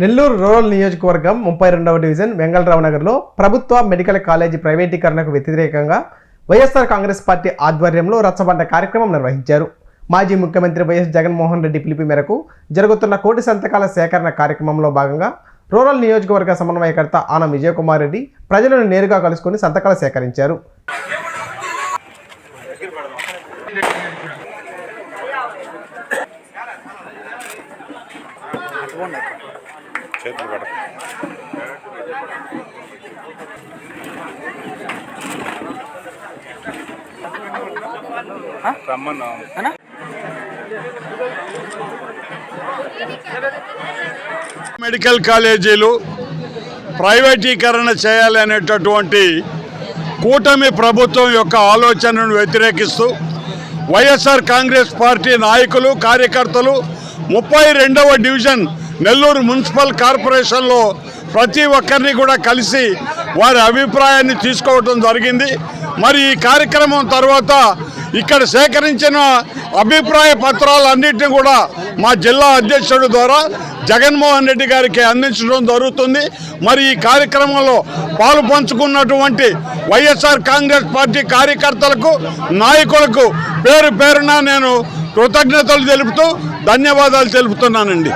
Nellore rural నియోజకవర్గం ముప్పై రెండవ డివిజన్ వెంగళరావు నగర్లో ప్రభుత్వ మెడికల్ కాలేజీ ప్రైవేటీకరణకు వ్యతిరేకంగా వైఎస్ఆర్ కాంగ్రెస్ పార్టీ ఆధ్వర్యంలో రచ్చబండ కార్యక్రమం నిర్వహించారు. మాజీ ముఖ్యమంత్రి వైఎస్ జగన్మోహన్ రెడ్డి పిలుపు మేరకు జరుగుతున్న కోటి సంతకాల సేకరణ కార్యక్రమంలో భాగంగా రూరల్ నియోజకవర్గ సమన్వయకర్త ఆనం విజయకుమార్ రెడ్డి ప్రజలను నేరుగా కలుసుకుని సంతకాలు సేకరించారు. చేతులు పడ రమ్మన్నా. మెడికల్ కాలేజీలు ప్రైవేటీకరణ చేయాలి అనేటటువంటి కూటమి ప్రభుత్వం యొక్క ఆలోచనను వ్యతిరేకిస్తూ వైఎస్ఆర్ కాంగ్రెస్ పార్టీ నాయకులు కార్యకర్తలు ముప్పై రెండవ డివిజన్ నెల్లూరు మున్సిపల్ కార్పొరేషన్లో ప్రతి ఒక్కరిని కూడా కలిసి వారి అభిప్రాయాన్ని తీసుకోవటం జరిగింది. మరి ఈ కార్యక్రమం తర్వాత ఇక్కడ సేకరించిన అభిప్రాయ పత్రాలన్నింటినీ కూడా మా జిల్లా అధ్యక్షుడు ద్వారా జగన్మోహన్ రెడ్డి గారికి అందించడం జరుగుతుంది. మరి ఈ కార్యక్రమంలో పాలు పంచుకున్నటువంటి వైఎస్ఆర్ కాంగ్రెస్ పార్టీ కార్యకర్తలకు నాయకులకు పేరు పేరున నేను కృతజ్ఞతలు తెలుపుతూ ధన్యవాదాలు తెలుపుతున్నానండి.